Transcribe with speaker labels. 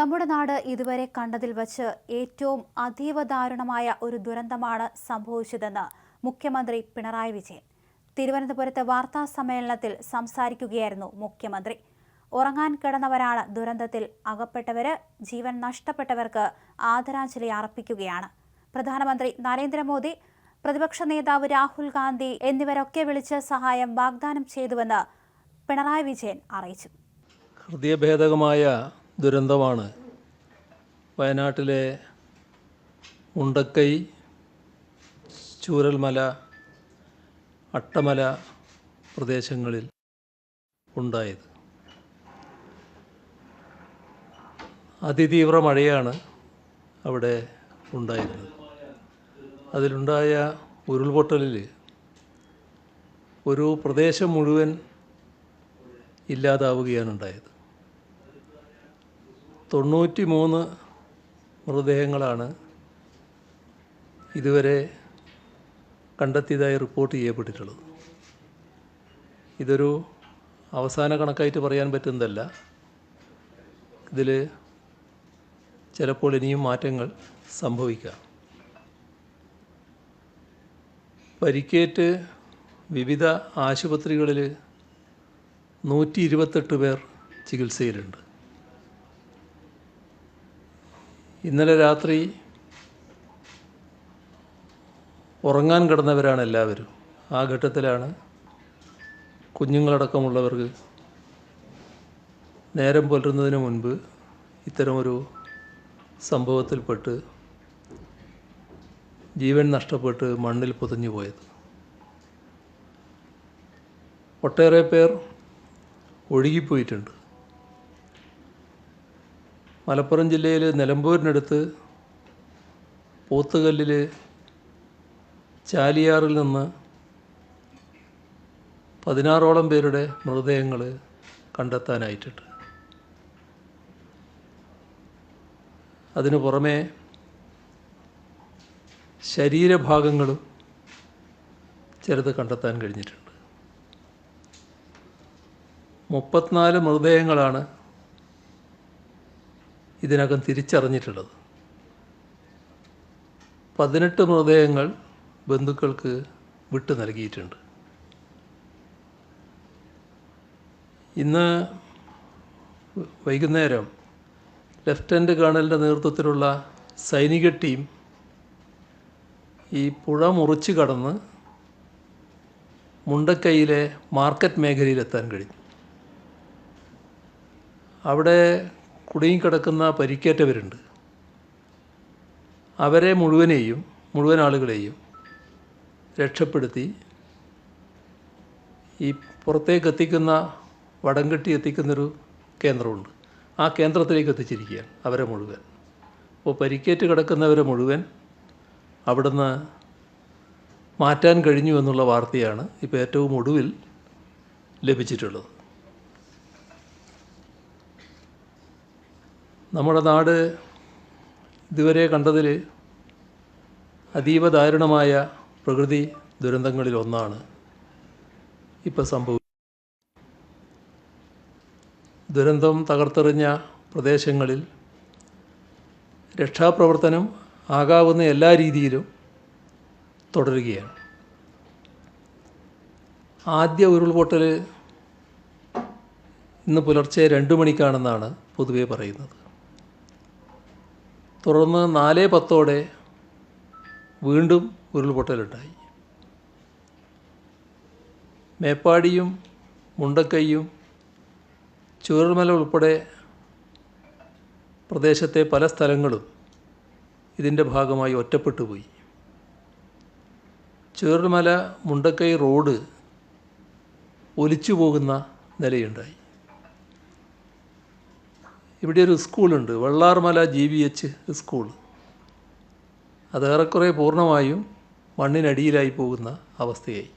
Speaker 1: നമ്മുടെ നാട് ഇതുവരെ കണ്ടതിൽ വച്ച് ഏറ്റവും അതീവ ദാരുണമായ ഒരു ദുരന്തമാണ് സംഭവിച്ചതെന്ന് മുഖ്യമന്ത്രി പിണറായി വിജയൻ തിരുവനന്തപുരത്ത് വാർത്താ സമ്മേളനത്തിൽ സംസാരിക്കുകയായിരുന്നു മുഖ്യമന്ത്രി ഉറങ്ങാൻ കിടന്നവരാണ് ദുരന്തത്തിൽ അകപ്പെട്ടവര് ജീവൻ നഷ്ടപ്പെട്ടവർക്ക് ആദരാഞ്ജലി അർപ്പിക്കുകയാണ് പ്രധാനമന്ത്രി നരേന്ദ്രമോദി പ്രതിപക്ഷ നേതാവ് രാഹുൽ ഗാന്ധി എന്നിവരൊക്കെ വിളിച്ച് സഹായം വാഗ്ദാനം ചെയ്തുവെന്ന് പിണറായി വിജയൻ അറിയിച്ചു
Speaker 2: ഹൃദയഭേദകമായ ദുരന്തമാണ് വയനാട്ടിലെ ഉണ്ടക്കൈ ചൂരൽമല അട്ടമല പ്രദേശങ്ങളിൽ ഉണ്ടായത് അതിതീവ്ര മഴയാണ് അവിടെ ഉണ്ടായിരുന്നത് അതിലുണ്ടായ ഉരുൾപൊട്ടലിൽ ഒരു പ്രദേശം മുഴുവൻ ഇല്ലാതാവുകയാണ് ഉണ്ടായത് തൊണ്ണൂറ്റി മൂന്ന് മൃതദേഹങ്ങളാണ് ഇതുവരെ കണ്ടെത്തിയതായി റിപ്പോർട്ട് ചെയ്യപ്പെട്ടിട്ടുള്ളത് ഇതൊരു അവസാന കണക്കായിട്ട് പറയാൻ പറ്റുന്നതല്ല ഇതിൽ ചിലപ്പോൾ ഇനിയും മാറ്റങ്ങൾ സംഭവിക്കാം പരിക്കേറ്റ് വിവിധ ആശുപത്രികളിൽ നൂറ്റി ഇരുപത്തെട്ട് പേർ ചികിത്സയിലുണ്ട് ഇന്നലെ രാത്രി ഉറങ്ങാൻ കിടന്നവരാണ് എല്ലാവരും ആ ഘട്ടത്തിലാണ് കുഞ്ഞുങ്ങളടക്കമുള്ളവർക്ക് നേരം പുലരുന്നതിന് മുൻപ് ഇത്തരമൊരു സംഭവത്തിൽപ്പെട്ട് ജീവൻ നഷ്ടപ്പെട്ട് മണ്ണിൽ പൊതിഞ്ഞു പോയത് ഒട്ടേറെ പേർ ഒഴുകിപ്പോയിട്ടുണ്ട് മലപ്പുറം ജില്ലയിൽ നിലമ്പൂരിനടുത്ത് പോത്തുകല്ലിൽ ചാലിയാറിൽ നിന്ന് പതിനാറോളം പേരുടെ മൃതദേഹങ്ങൾ കണ്ടെത്താനായിട്ടുണ്ട് അതിനു പുറമേ ശരീരഭാഗങ്ങളും ചിലത് കണ്ടെത്താൻ കഴിഞ്ഞിട്ടുണ്ട് മുപ്പത്തിനാല് മൃതദേഹങ്ങളാണ് ഇതിനകം തിരിച്ചറിഞ്ഞിട്ടുള്ളത് പതിനെട്ട് മൃതദേഹങ്ങൾ ബന്ധുക്കൾക്ക് വിട്ടു നൽകിയിട്ടുണ്ട് ഇന്ന് വൈകുന്നേരം ലെഫ്റ്റനൻ്റ് കേണലിൻ്റെ നേതൃത്വത്തിലുള്ള സൈനിക ടീം ഈ പുഴ മുറിച്ച് കടന്ന് മുണ്ടക്കൈയിലെ മാർക്കറ്റ് മേഖലയിലെത്താൻ കഴിഞ്ഞു അവിടെ കുടുങ്ങിക്കിടക്കുന്ന പരിക്കേറ്റവരുണ്ട് അവരെ മുഴുവനെയും മുഴുവൻ ആളുകളെയും രക്ഷപ്പെടുത്തി ഈ പുറത്തേക്ക് എത്തിക്കുന്ന വടം എത്തിക്കുന്നൊരു കേന്ദ്രമുണ്ട് ആ കേന്ദ്രത്തിലേക്ക് എത്തിച്ചിരിക്കുകയാണ് അവരെ മുഴുവൻ അപ്പോൾ പരിക്കേറ്റ് കിടക്കുന്നവരെ മുഴുവൻ അവിടുന്ന് മാറ്റാൻ കഴിഞ്ഞു എന്നുള്ള വാർത്തയാണ് ഇപ്പോൾ ഏറ്റവും ഒടുവിൽ ലഭിച്ചിട്ടുള്ളത് നമ്മുടെ നാട് ഇതുവരെ കണ്ടതിൽ അതീവ ദാരുണമായ പ്രകൃതി ദുരന്തങ്ങളിൽ ഒന്നാണ് ഇപ്പോൾ സംഭവിച്ചത് ദുരന്തം തകർത്തെറിഞ്ഞ പ്രദേശങ്ങളിൽ രക്ഷാപ്രവർത്തനം ആകാവുന്ന എല്ലാ രീതിയിലും തുടരുകയാണ് ആദ്യ ഉരുൾപൊട്ടൽ ഇന്ന് പുലർച്ചെ രണ്ട് മണിക്കാണെന്നാണ് പൊതുവേ പറയുന്നത് തുടർന്ന് നാല് പത്തോടെ വീണ്ടും ഉരുൾപൊട്ടലുണ്ടായി മേപ്പാടിയും മുണ്ടക്കയ്യും ചൂരൽമല ഉൾപ്പെടെ പ്രദേശത്തെ പല സ്ഥലങ്ങളും ഇതിൻ്റെ ഭാഗമായി ഒറ്റപ്പെട്ടു പോയി ചൂരൽമല മുണ്ടക്കൈ റോഡ് ഒലിച്ചു പോകുന്ന നിലയുണ്ടായി ഇവിടെ ഒരു സ്കൂളുണ്ട് Vellarmala G V H school അതേറെക്കുറെ പൂർണ്ണമായും മണ്ണിനടിയിലായി പോകുന്ന അവസ്ഥയായി